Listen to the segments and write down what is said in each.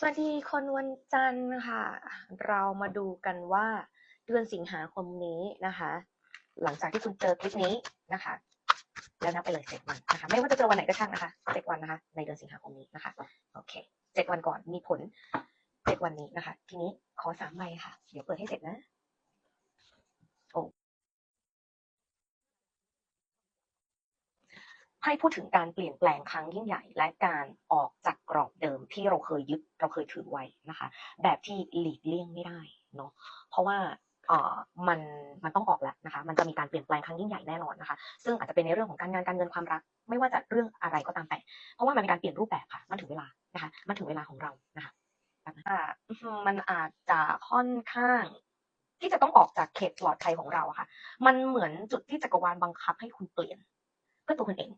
สวัสดีคนวันจันทร์ค่ะ เรามาดูกันว่าเดือนสิงหาคมนี้นะคะ หลังจากที่คุณเจอคลิปนี้นะคะ แล้วนับไปเลยเจ็ดวันนะคะ ไม่ว่าจะเจอวันไหนก็ช่างนะคะเจ็ดวันนะคะ ในเดือนสิงหาคมนี้นะคะโอเคเจ็ดวันก่อนมีผลเจ็ดวันนี้นะคะ ทีนี้ขอสามใบค่ะ เดี๋ยวเปิดให้เสร็จนะโอ ให้พูดถึงการเปลี่ยนแปลงครั้งยิ่งใหญ่ และการออกจากกรอบเดิมที่เราเคยยึดเราเคยถือไว้นะคะ แบบที่หลีกเลี่ยงไม่ได้เนาะเพราะว่าเอ่อมันมันต้องออกแล้วนะคะ มันจะมีการเปลี่ยนแปลงครั้งยิ่งใหญ่แน่นอนนะคะ ซึ่งอาจจะเป็นในเรื่องของการงานการเงินความรัก ไม่ว่าจะเรื่องอะไรก็ตามแต่ เพราะว่ามันเป็นการเปลี่ยนรูปแบบค่ะ มันถึงเวลานะคะ มันถึงเวลาของเรานะคะอ่ามันอาจจะค่อนข้างที่จะต้องออกจากเขตปลอดภัยของเราค่ะ มันเหมือนจุดที่จักรวาลบังคับให้คุณเปลี่ยนเพื่อตัวคุณเอง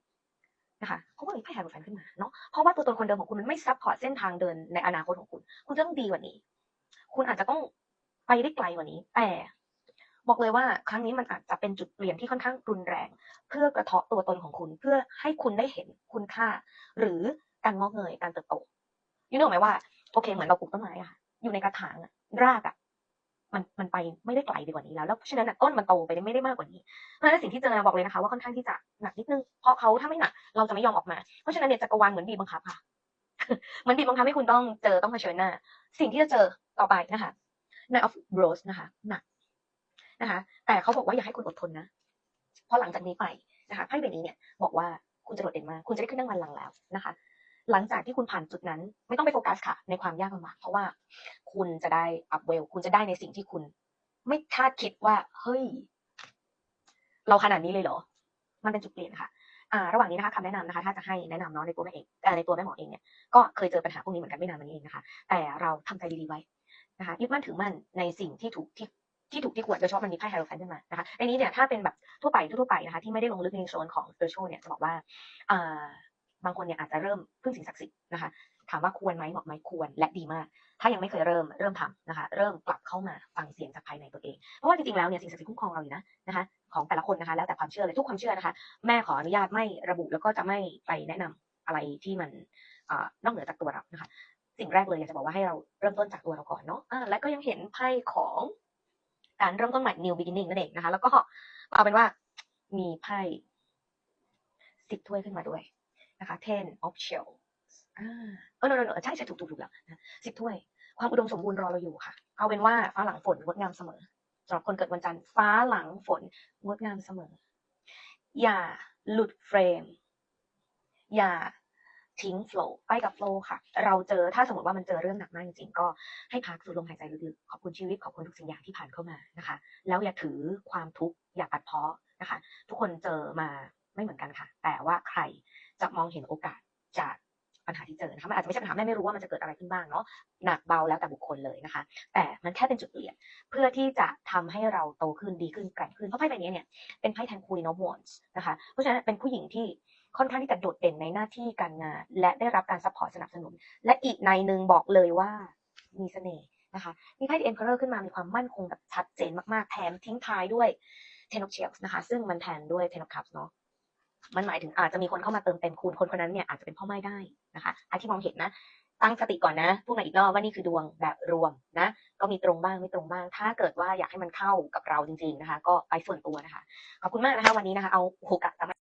นะคะเพราะว่ามีไพ่ไฮโรแฟนขึ้นมาเนาะเพราะว่าตัวตนคนเดิมของคุณมันไม่ซัพพอร์ตเส้นทางเดินในอนาคตของคุณ คุณจะต้องดีกว่านี้ คุณอาจจะต้องไปได้ไกลกว่านี้ แต่บอกเลยว่าครั้งนี้มันอาจจะเป็นจุดเปลี่ยนที่ค่อนข้างรุนแรง เพื่อกระเทาะตัวตนของคุณเพื่อให้คุณได้เห็นคุณค่า หรือการงอกเงยการเติบโตยูนึกออกไหมว่าโอเคเหมือนเราปลูกต้นไม้อะค่ะอยู่ในกระถางอะรากอะ มันมันไปไม่ได้ไกลไปกว่านี้แล้ว แล้วเพราะฉะนั้นอะต้นมันโตไปได้ไม่ได้มากกว่านี้เพราะฉะนั้นสิ่งที่เจอบอกเลยนะคะ ว่าค่อนข้างที่จะหนักนิดนึงเพราะเขาถ้าไม่หนักเราจะไม่ยอมออกมา เพราะฉะนั้นเนี่ยจักรวาลเหมือนบีบบังคับค่ะเหมือนบีบบังคับให้คุณต้องเจอต้องเผชิญหน้า สิ่งที่จะเจอต่อไปนะคะ night of Rose นะคะหนักนะคะ แต่เขาบอกว่าอยากให้คุณอดทนนะเพราะหลังจากนี้ไปนะคะไพ่ใบนี้เนี่ยบอกว่าคุณจะโดดเด่นมากคุณจะได้ขึ้นนั่งบัลลังก์แล้วนะคะ หลังจากที่คุณผ่านจุดนั้น ไม่ต้องไปโฟกัสค่ะ ในความยากลำบากเพราะว่า คุณจะได้อัพเวลคุณจะได้ในสิ่งที่คุณ ไม่คาดคิดว่า เฮ้ย เราขนาดนี้เลยเหรอ มันเป็นจุดเปลี่ยนค่ะอ่าระหว่างนี้นะคะคำแนะนำนะคะ ถ้าจะให้แนะนำเนาะในตัวแม่เองแต่ในตัวแม่หมอเองเนี่ยก็เคยเจอปัญหาพวกนี้เหมือนกันไม่นานมานี้เองนะคะ แต่เราทำใจดีๆไว้นะคะยึดมั่นถือมั่นในสิ่งที่ถูกที่ที่ถูกที่ควรโดยเฉพาะมันมีไพ่ไฮโรแฟนขึ้นมานะคะในนี้เนี่ยถ้าเป็นแบบทั่วไปทั่วไปนะคะ ที่ไม่ได้ลงลึกในโซนของ spiritual เนี่ยจะบอกว่าอ่า บางคนเนี่ยอาจจะเริ่มพึ่งสิ่งศักดิ์สิทธิ์นะคะถามว่าควรไหมบอกไหมควรและดีมาก ถ้ายังไม่เคยเริ่มเริ่มทำนะคะ เริ่มกลับเข้ามาฟังเสียงจากภายในตัวเอง เพราะว่าจริงๆแล้วเนี่ยสิ่งศักดิ์สิทธิ์คุ้มครองเราอยู่นะนะคะของแต่ละคนนะคะ แล้วแต่ความเชื่อเลยทุกความเชื่อนะคะ แม่ขออนุญาตไม่ระบุแล้วก็จะไม่ไปแนะนำอะไรที่มันอ่านอกเหนือจากตัวเรานะคะ สิ่งแรกเลยอยากจะบอกว่าให้เราเริ่มต้นจากตัวเราก่อนเนาะอ่าและก็ยังเห็นไพ่ของการเริ่มต้นใหม่ new beginning นั่นเองนะคะ แล้วก็เอาเป็นว่ามีไพ่สิบถ้วยขึ้นมาด้วย นะคะ ten of shells อ่าเออ no no no ใช่ใช่ถูกถูกถูกแล้วนะสิบถ้วย ความอุดมสมบูรณ์รอเราอยู่ค่ะ เอาเป็นว่าฟ้าหลังฝนงดงามเสมอสำหรับคนเกิดวันจันทร์ฟ้าหลังฝนงดงามเสมอ อย่าหลุดเฟรม อย่าทิ้งโฟล์ไปกับโฟล์ค่ะ เราเจอถ้าสมมติว่ามันเจอเรื่องหนักมากจริงๆ ก็ให้พักสูดลมหายใจลึกๆ ขอบคุณชีวิต ขอบคุณทุกสิ่งอย่างที่ผ่านเข้ามานะคะ แล้วอย่าถือความทุกข์อย่าปัดเพาะนะคะ ทุกคนเจอมาไม่เหมือนกันค่ะ แต่ว่าใคร จะมองเห็นโอกาสจากปัญหาที่เจอนะคะมันอาจจะไม่ใช่ปัญหาแม่ไม่รู้ว่ามันจะเกิดอะไรขึ้นบ้างเนาะหนักเบาแล้วแต่บุคคลเลยนะคะ แต่มันแค่เป็นจุดเปลี่ยนเพื่อที่จะทำให้เราโตขึ้นดีขึ้นแกร่งขึ้นเพราะไพ่ใบนี้เนี่ยเป็นไพ่แทนคูนอฟวอนส์นะคะเพราะฉะนั้นเป็นผู้หญิงที่ค่อนข้างที่จะโดดเด่นในหน้าที่การงาน และได้รับการซัพพอร์ตสนับสนุน และอีกในหนึ่งบอกเลยว่ามีเสน่ห์นะคะมีไพ่ The Emperor ขึ้นมามีความมั่นคงแบบชัดเจนมากๆแถมทิ้งท้ายด้วย Ten of Shells นะคะ ซึ่งมันแทนด้วย Ten of Cups เนาะ มันหมายถึงอาจจะมีคนเข้ามาเติมเต็มคุณคนคนนั้นเนี่ยอาจจะเป็นพ่อไม้ได้นะคะอาที่มองเห็นนะ ตั้งสติก่อนนะพูดมาอีกรอบว่านี่คือดวงแบบรวมนะ ก็มีตรงบ้างไม่ตรงบ้าง ถ้าเกิดว่าอยากให้มันเข้ากับเราจริง ๆนะคะ ก็ไปส่วนตัวนะคะขอบคุณมากนะคะ วันนี้นะคะเอาโอกาส